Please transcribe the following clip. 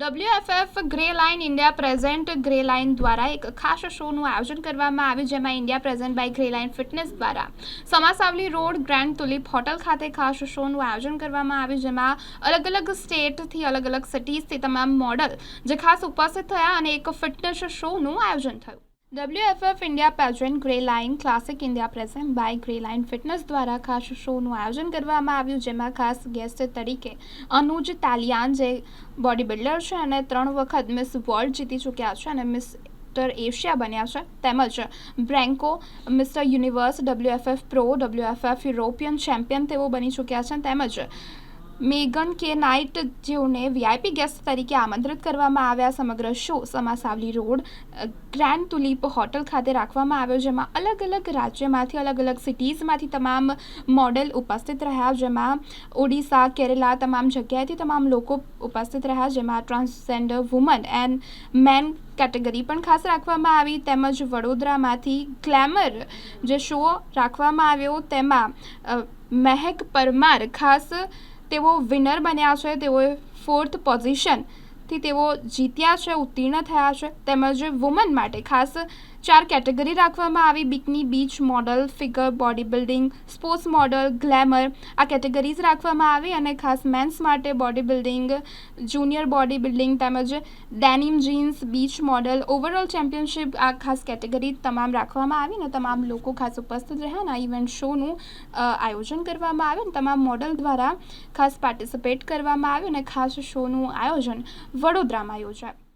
WFF grey line India present grey line દ્વારા એક ખાસ શોનું આયોજન કરવામાં આવ્યું જેમાં India present by grey line fitness દ્વારા Samasavli road grand tulip hotel ખાતે ખાસ શોનું આયોજન કરવામાં આવ્યું જેમાં અલગ અલગ સ્ટેટથી અલગ અલગ સિટીઝથી તમામ મોડલ જે ખાસ ઉપસ્થિત થયા અને એક ફિટનેસ શોનું આયોજન થયું. WFF India pageant grey line classic India present by grey line fitness દ્વારા ખાસ શોનું આયોજન કરવામાં આવ્યું, જેમાં ખાસ ગેસ્ટ તરીકે અનુજ તાલિયાન, જે બોડી બિલ્ડર છે, અને ત્રણ વખત મિસ વર્લ્ડ જીતી ચૂક્યા છે અને મિસ મિસ્ટર એશિયા બન્યા છે. તેમજ Branko mister universe WFF pro WFF European champion તેઓ બની ચૂક્યા છે. તેમજ મેગન કે નાઇટ જેઓને વીઆઈપી ગેસ્ટ તરીકે આમંત્રિત કરવામાં આવ્યા સમગ્ર show Samasavli road grand tulip hotel ખાતે રાખવામાં આવ્યો, જેમાં અલગ અલગ રાજ્યમાંથી, અલગ અલગ સિટીઝમાંથી તમામ મોડેલ ઉપસ્થિત રહ્યા. જેમાં ઓડિશા કેરલા તમામ જગ્યાએથી તમામ લોકો ઉપસ્થિત રહ્યા. જેમાં transgender woman and man category પણ ખાસ રાખવામાં આવી. તેમજ વડોદરામાંથી ગ્લેમર જે શો રાખવામાં આવ્યો, તેમાં મહેક પરમાર ખાસ તેઓ વિનર બન્યા છે તેઓએ ફોર્થ પોઝિશનથી તેઓ જીત્યા છે, ઉત્તીર્ણ થયા છે. તેમજ વુમન માટે ખાસ ચાર કેટેગરી રાખવામાં આવી. Bikini beach model figure body building sports model glamour આ કેટેગરીઝ રાખવામાં આવી અને ખાસ મેન્સ માટે body building junior body building તેમજ denim jeans beach model overall championship આ ખાસ કેટેગરી તમામ રાખવામાં આવી અને તમામ લોકો ખાસ ઉપસ્થિત રહ્યા અને આ ઇવેન્ટ શોનું આયોજન કરવામાં આવ્યું અને તમામ મોડલ દ્વારા ખાસ પાર્ટિસિપેટ કરવામાં આવ્યું અને ખાસ શોનું આયોજન વડોદરામાં યોજાયું.